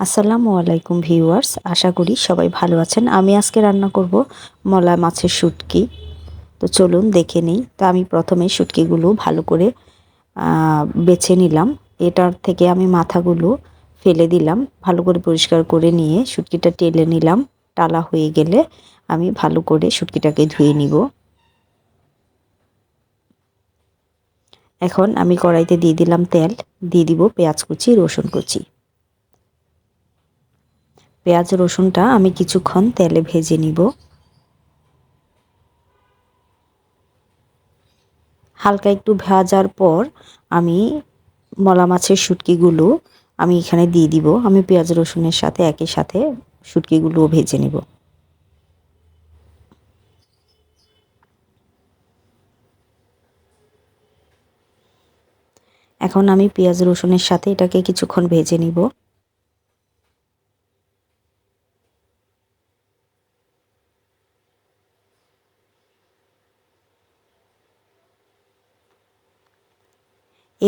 আসসালামু আলাইকুম ভিউয়ার্স, আশা করি সবাই ভালো আছেন। আমি আজকে রান্না করব মলা মাছের শুটকি। তো চলুন দেখে নিই। তো আমি প্রথমে শুটকিগুলো ভালো করে বেছে নিলাম। এটার থেকে আমি মাথাগুলো ফেলে দিলাম, ভালো করে পরিষ্কার করে নিয়ে শুটকিটা টেলে নিলাম। টালা হয়ে গেলে আমি ভালো করে শুটকিটাকে ধুয়ে নিব। এখন আমি কড়াইতে দিয়ে দিলাম তেল, দিয়ে দিব পেঁয়াজ কুচি, রসুন কুচি। পেঁয়াজ রসুনটা আমি কিছুক্ষণ তেলে ভেজে নিব। হালকা একটু ভাজার পর আমি মলা মাছের শুটকিগুলো আমি এখানে দিয়ে দিব। আমি পেঁয়াজ রসুনের সাথে একই সাথে শুটকিগুলোও ভেজে নিব। এখন আমি পেঁয়াজ রসুনের সাথে এটাকে কিছুক্ষণ ভেজে নিব।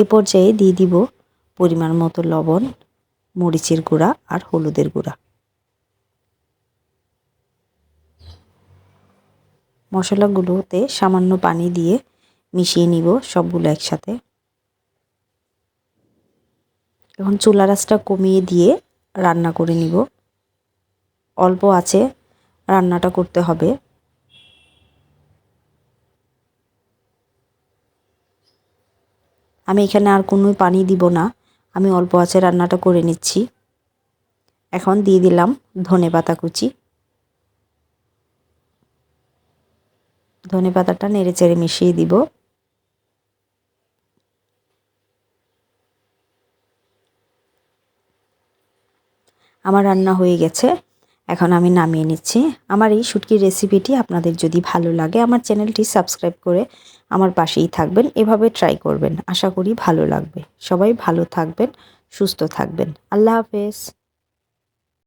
এ পর্যায়ে দিয়ে দিব পরিমাণ মতো লবণ, মরিচের গুঁড়া আর হলুদের গুঁড়া। মশলাগুলোতে সামান্য পানি দিয়ে মিশিয়ে নিব সবগুলো একসাথে। এখন চুলা রাসটা কমিয়ে দিয়ে রান্না করে নিব। অল্প আছে, রান্নাটা করতে হবে। আমি এখানে আর কোনো পানি দিব না। আমি অল্প আছে রান্নাটা করে নিচ্ছি। এখন দিয়ে দিলাম ধনে পাতা কুচি। ধনে পাতাটা নেড়ে চেড়ে মিশিয়ে দিব। আমার রান্না হয়ে গেছে। এখন আমি নামিয়ে নিচ্ছি। আমার এই শুটকির রেসিপিটি আপনাদের যদি ভালো লাগে, আমার চ্যানেলটি সাবস্ক্রাইব করে আমার পাশেই থাকবেন। এভাবে ট্রাই করবেন। আশা করি ভালো লাগবে। সবাই ভালো থাকবেন, সুস্থ থাকবেন। আল্লাহ হাফেজ।